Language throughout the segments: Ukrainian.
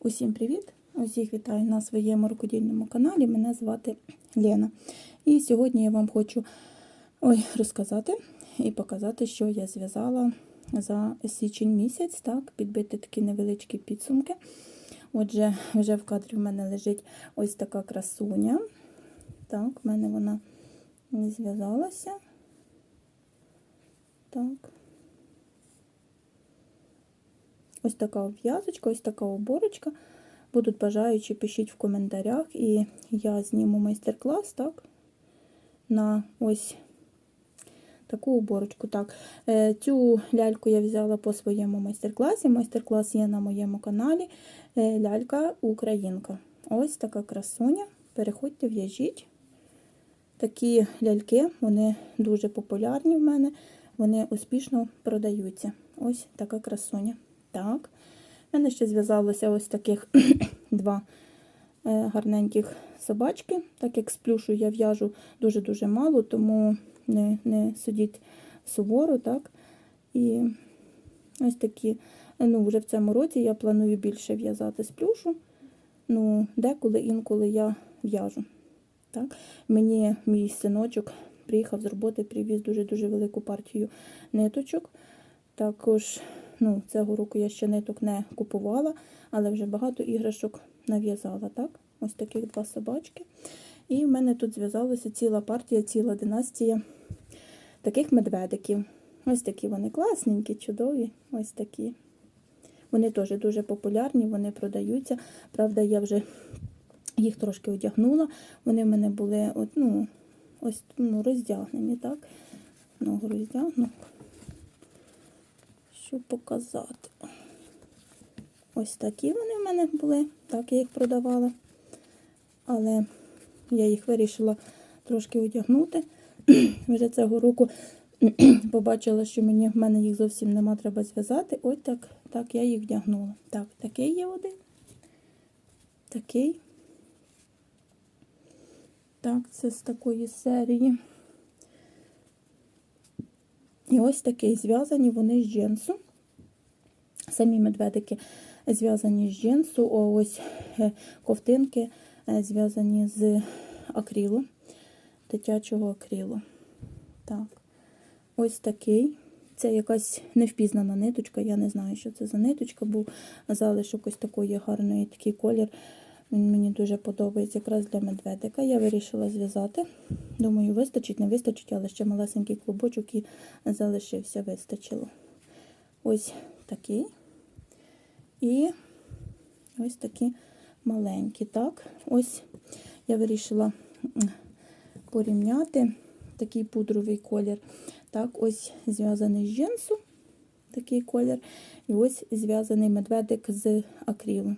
Усім привіт! Усіх вітаю на своєму рукодільному каналі. Мене звати Лена. І сьогодні я вам хочу ой, розказати і показати, що я зв'язала за січень місяць, так, підбити такі невеличкі підсумки. Отже, вже в кадрі в мене лежить ось така красуня. Так, в мене вона не зв'язалася. Так. Ось така обв'язочка, ось така оборочка. Будуть бажаючі, пишіть в коментарях, і я зніму майстер-клас, так, на ось таку оборочку. Так, е, Цю ляльку я взяла по своєму майстер-класі. Майстер-клас є на моєму каналі е, Лялька Українка. Ось така красуня. Переходьте, в'яжіть. Такі ляльки, вони дуже популярні в мене, вони успішно продаються. Ось така красуня. Так. У мене ще зв'язалося ось таких два е, гарненьких собачки. Так як з плюшу я в'яжу дуже-дуже мало, тому не не судіть суворо. так. І ось такі, ну, вже в цьому році я планую більше в'язати з плюшу. Ну, деколи інколи я в'яжу. Так. Мені мій синочок приїхав з роботи, привіз дуже-дуже велику партію ниточок. Також ну, цього року я ще ниток не купувала, але вже багато іграшок нав'язала. так? Ось таких два собачки. І в мене тут зв'язалася ціла партія, ціла династія таких медведиків. Ось такі вони класненькі, чудові. Ось такі. Вони теж дуже популярні, вони продаються. Правда, я вже їх трошки одягнула. Вони в мене були от, ну, ось ну, роздягнені, так? Ногу роздягну що показати. Ось такі вони в мене були, так я їх продавала. Але я їх вирішила трошки одягнути. Вже цього року побачила, що мені в мене їх зовсім нема, треба зв'язати. Ось так так я їх вдягнула. Так, такий є один. Такий. Так, це з такої серії. І ось такий зв'язані вони з джинсу. Самі медведики зв'язані з джинсу, ось е, ковтинки е, зв'язані з акрилу, дитячого акрилу. Так, ось такий. Це якась невпізнана ниточка, я не знаю, що це за ниточка, був залишок ось такої гарної такий колір. Він мені дуже подобається якраз для медведика. Я вирішила зв'язати. Думаю, вистачить, не вистачить, але ще малесенький клубочок і залишився, вистачило. Ось такий. І ось такі маленькі. Так, ось я вирішила порівняти такий пудровий колір. Так, ось зв'язаний з джинсу, такий колір. І ось зв'язаний медведик з акрилу.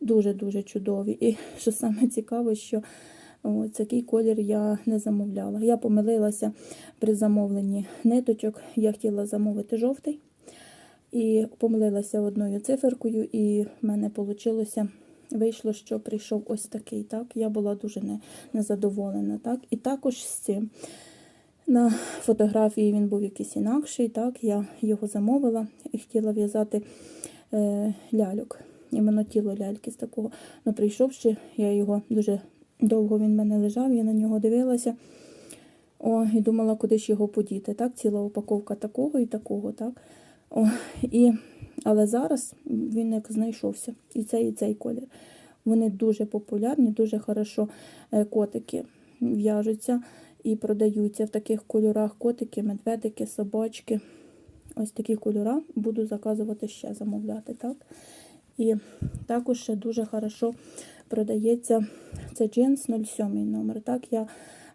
Дуже-дуже чудові. І що саме цікаво, що о, такий колір я не замовляла. Я помилилася при замовленні ниточок. Я хотіла замовити жовтий. І помилилася одною циферкою, і в мене вийшло, вийшло, що прийшов ось такий. так. Я була дуже незадоволена. так. І також з цим. На фотографії він був якийсь інакший. так. Я його замовила і хотіла в'язати е, ляльок іменно тіло ляльки з такого. Ну, прийшовши, я його дуже довго він в мене лежав, я на нього дивилася. О, І думала, куди ж його подіти. Так, Ціла упаковка такого і такого. так. О, і, Але зараз він як знайшовся. І цей, і цей колір. Вони дуже популярні, дуже хорошо е, котики в'яжуться і продаються в таких кольорах котики, медведики, собачки. Ось такі кольори буду заказувати ще замовляти. так. І також ще дуже хорошо продається це джинс 07 номер. Так, Я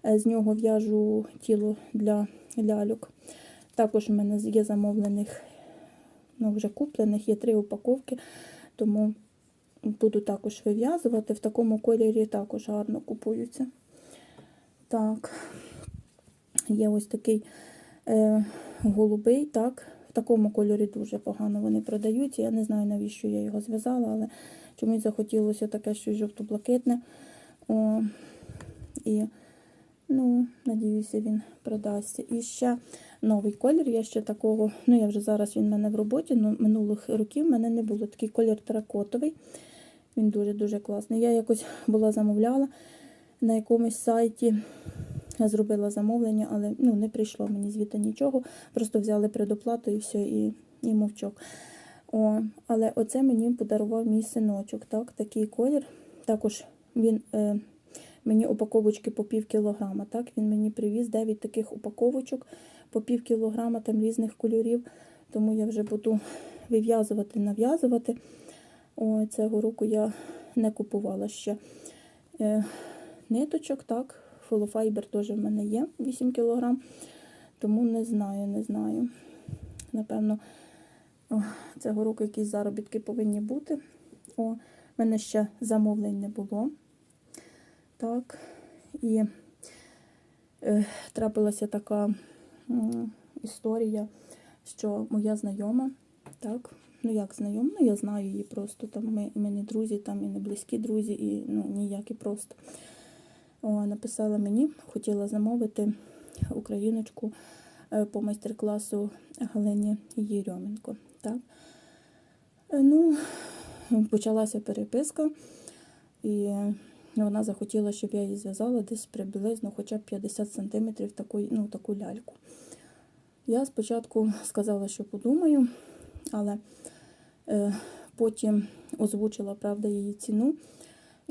е, з нього в'яжу тіло для ляльок. Також у мене є замовлених, ну вже куплених, є три упаковки, тому буду також вив'язувати. В такому кольорі також гарно купуються. Так, є ось такий е, голубий, так, в такому кольорі дуже погано вони продаються. Я не знаю, навіщо я його зв'язала, але чомусь захотілося таке щось жовто-блакитне. І, ну, надіюся, він продасться. І ще новий колір. Я ще такого, ну я вже зараз він в мене в роботі, але минулих років в мене не було. Такий колір теракотовий. Він дуже-дуже класний. Я якось була замовляла на якомусь сайті. Зробила замовлення, але ну, не прийшло мені звідти нічого. Просто взяли предоплату і все, і, і мовчок. О, але оце мені подарував мій синочок. Так, такий колір. Також він е, мені упаковочки по пів кілограма. Так, він мені привіз 9 таких упаковочок по пів кілограма там різних кольорів. Тому я вже буду вив'язувати, нав'язувати. О, цього року я не купувала ще е, ниточок, так. Фолофайбер теж в мене є 8 кг. Тому не знаю, не знаю. Напевно, цього року якісь заробітки повинні бути. О, в мене ще замовлень не було. Так. І е, трапилася така м, історія, що моя знайома, так, ну як знайома, ну я знаю її просто. Там ми, ми не друзі, там і не близькі друзі, і ну, ніякі просто. Написала мені, хотіла замовити україночку е, по майстер-класу Галині Єрьоменко. Так. Е, Ну, почалася переписка, і вона захотіла, щоб я їй зв'язала десь приблизно хоча б 50 см таку, ну, таку ляльку. Я спочатку сказала, що подумаю, але е, потім озвучила правда її ціну.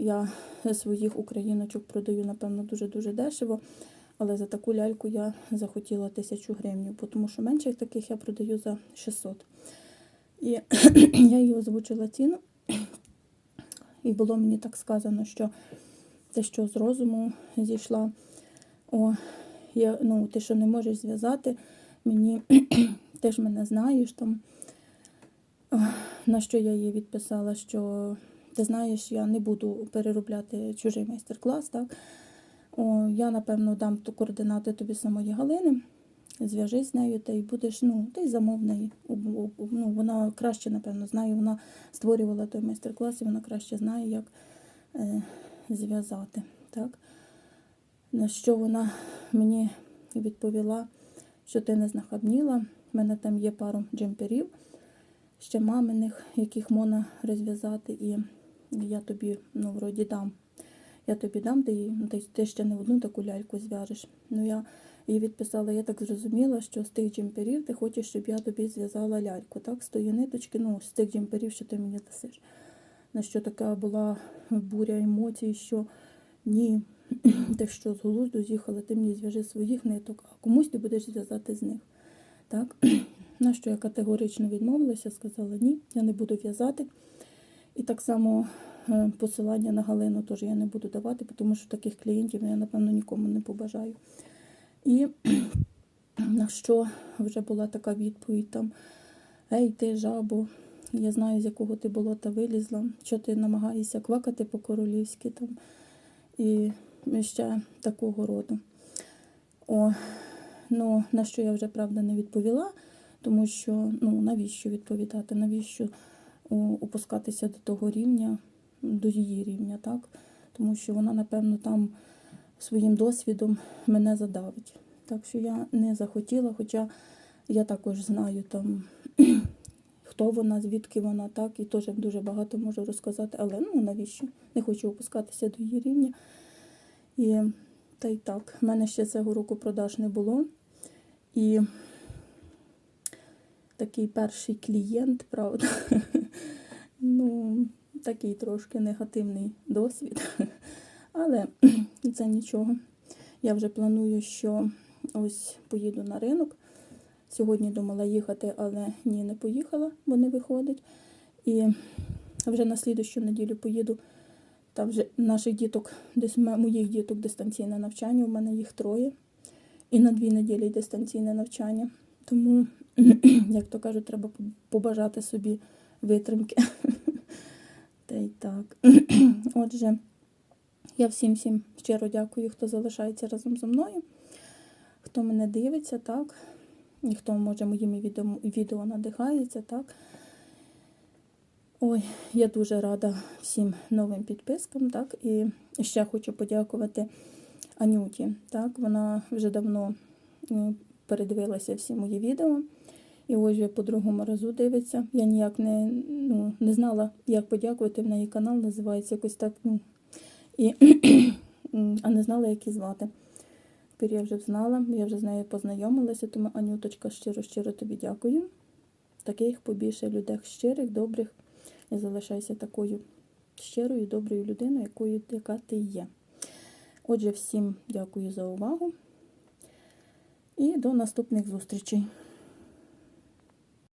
Я своїх україночок продаю, напевно, дуже-дуже дешево. Але за таку ляльку я захотіла тисячу гривень, тому що менших таких я продаю за 600. І я їй озвучила ціну. І було мені так сказано, що ти що з розуму зійшла. О, я, ну, ти що не можеш зв'язати, мені ти ж мене знаєш там. На що я їй відписала, що ти знаєш, я не буду переробляти чужий майстер-клас. так. О, я, напевно, дам координати тобі самої Галини, зв'яжись з нею та й будеш, ну, ти замов. Ну, вона краще, напевно, знає, вона створювала той майстер-клас, і вона краще знає, як е, зв'язати. Так? На що вона мені відповіла, що ти не знахабніла. У мене там є пару джемперів, ще маминих, яких можна розв'язати, і я тобі, ну, вроді дам. Я тобі дам, ти, ти, ще не одну таку ляльку зв'яжеш. Ну, я їй відписала, я так зрозуміла, що з тих джемперів ти хочеш, щоб я тобі зв'язала ляльку. Так, з тої ниточки, ну, з тих джемперів, що ти мені дасиш. На що така була буря емоцій, що ні, ти що з глузду з'їхала, ти мені зв'яжи своїх ниток, а комусь ти будеш зв'язати з них. Так? На що я категорично відмовилася, сказала, ні, я не буду в'язати. І так само е, посилання на Галину теж я не буду давати, тому що таких клієнтів я, напевно, нікому не побажаю. І на що вже була така відповідь там: Ей, ти жабо, я знаю, з якого ти болота вилізла, що ти намагаєшся квакати по-королівськи там. І ще такого роду. О, ну, на що я вже правда не відповіла, тому що ну, навіщо відповідати, навіщо опускатися до того рівня, до її рівня, так? Тому що вона, напевно, там своїм досвідом мене задавить. Так що я не захотіла, хоча я також знаю там, хто вона, звідки вона, так, і теж дуже багато можу розказати, але ну навіщо? Не хочу опускатися до її рівня. І та й так, в мене ще цього року продаж не було. І такий перший клієнт, правда, ну, такий трошки негативний досвід. Але це нічого. Я вже планую, що ось поїду на ринок. Сьогодні думала їхати, але ні, не поїхала, бо не виходить. І вже на слідущу неділю поїду. Там вже наших діток, десь моїх діток дистанційне навчання, у мене їх троє. І на дві неділі дистанційне навчання. Тому, як то кажуть, треба побажати собі витримки. Та й так. Отже, я всім всім щиро дякую, хто залишається разом зі мною, хто мене дивиться, так, і хто може моїми відео, відео надихається, так. Ой, я дуже рада всім новим підпискам, так, і ще хочу подякувати Анюті. Так, вона вже давно передивилася всі мої відео. І ось вже по другому разу дивиться. Я ніяк не, ну, не знала, як подякувати. В неї канал називається якось так. Ну, і, а не знала, як її звати. Тепер я вже знала, я вже з нею познайомилася, тому Анюточка, щиро-щиро тобі дякую. Таких побільше людей щирих, добрих. І залишайся такою щирою, доброю людиною, якою, яка ти є. Отже, всім дякую за увагу і до наступних зустрічей.